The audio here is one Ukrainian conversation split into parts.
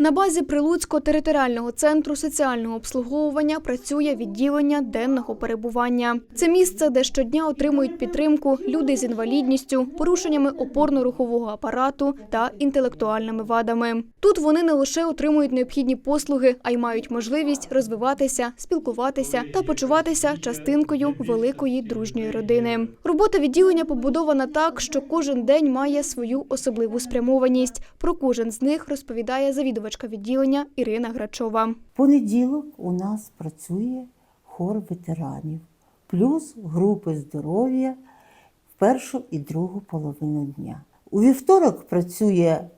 На базі Прилуцького територіального центру соціального обслуговування працює відділення денного перебування. Це місце, де щодня отримують підтримку люди з інвалідністю, порушеннями опорно-рухового апарату та інтелектуальними вадами. Тут вони не лише отримують необхідні послуги, а й мають можливість розвиватися, спілкуватися та почуватися частинкою великої дружньої родини. Робота відділення побудована так, що кожен день має свою особливу спрямованість. Про кожен з них розповідає завідувачка відділення Ірина Грачова. Понеділок у нас працює хор ветеранів, плюс групи здоров'я в першу і другу половину дня. У вівторок працює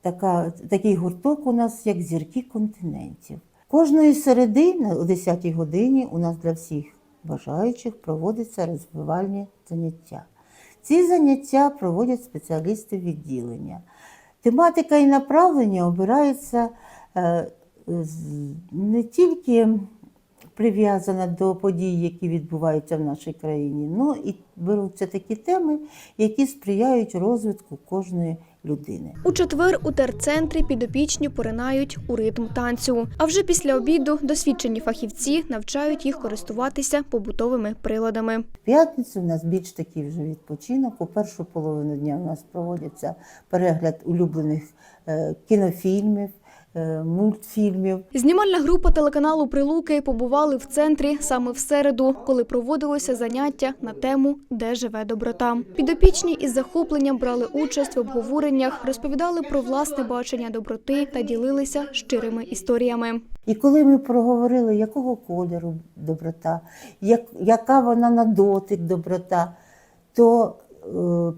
така, такий гурток у нас, як зірки континентів. Кожної середи о 10-й годині у нас для всіх бажаючих проводяться розвивальні заняття. Ці заняття проводять спеціалісти відділення. Тематика і направлення обираються е, не тільки прив'язана до подій, які відбуваються в нашій країні, але і беруться такі теми, які сприяють розвитку кожної людини. У четвер у терцентрі підопічні поринають у ритм танцю. А вже після обіду досвідчені фахівці навчають їх користуватися побутовими приладами. В п'ятницю у нас більш такий вже відпочинок. У першу половину дня у нас проводиться перегляд улюблених е, кінофільмів, мультфільмів. Знімальна група телеканалу Прилуки побували в центрі саме в середу, коли проводилося заняття на тему Де живе доброта. Підопічні із захопленням брали участь в обговореннях, розповідали про власне бачення доброти та ділилися щирими історіями. І коли ми проговорили, якого кольору доброта, як, яка вона на дотик доброта, то е,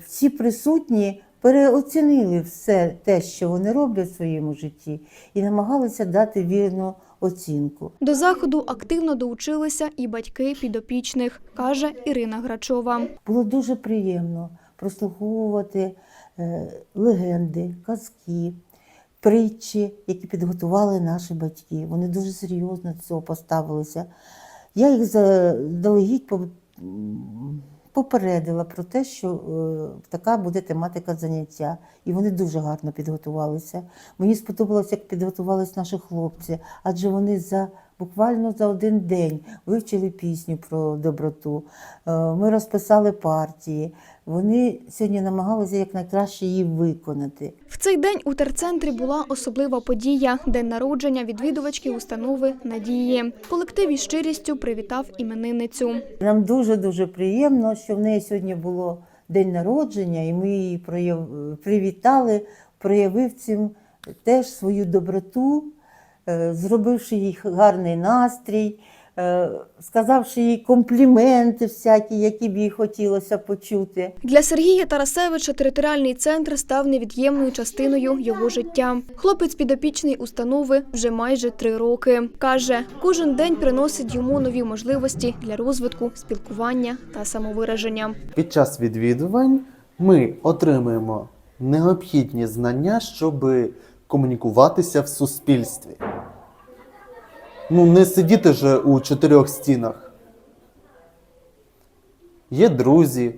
всі присутні переоцінили все те, що вони роблять в своєму житті, і намагалися дати вірну оцінку. До заходу активно долучилися і батьки підопічних, каже Ірина Грачова. Було дуже приємно прослуховувати е, легенди, казки, притчі, які підготували наші батьки. Вони дуже серйозно до цього поставилися. Я їх заздалегідь попередила про те, що е, така буде тематика заняття. І вони дуже гарно підготувалися. Мені сподобалося, як підготувалися наші хлопці, адже вони за буквально за один день вивчили пісню про доброту. Е, Ми розписали партії. Вони сьогодні намагалися якнайкраще її виконати. В цей день у терцентрі була особлива подія день народження відвідувачки установи Надії. Колектив із щирістю привітав іменинницю. Нам дуже-дуже приємно, що в неї сьогодні було день народження, і ми її привітали, проявив цим теж свою доброту, зробивши їй гарний настрій, е, сказавши їй компліменти всякі, які б їй хотілося почути. Для Сергія Тарасевича територіальний центр став невід'ємною частиною його життя. Хлопець підопічний установи вже майже три роки. Каже, кожен день приносить йому нові можливості для розвитку, спілкування та самовираження. Під час відвідувань ми отримуємо необхідні знання, щоб комунікуватися в суспільстві. Ну, не сидіти же у чотирьох стінах. Є друзі,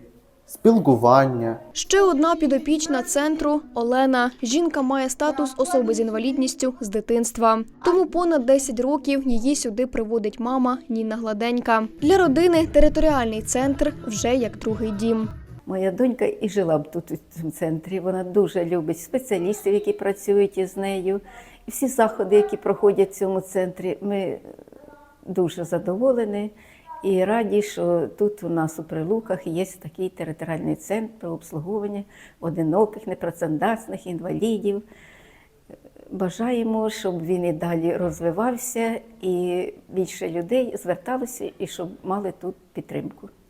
спілкування. Ще одна підопічна центру Олена. Жінка має статус особи з інвалідністю з дитинства. Тому понад 10 років її сюди приводить мама Ніна Гладенька. Для родини територіальний центр вже як другий дім. Моя донька і жила б тут у цьому центрі. Вона дуже любить спеціалістів, які працюють із нею. І всі заходи, які проходять в цьому центрі, ми дуже задоволені і раді, що тут у нас у Прилуках є такий територіальний центр про обслуговування одиноких, непрацездатних, інвалідів. Бажаємо, щоб він і далі розвивався, і більше людей зверталося, і щоб мали тут підтримку.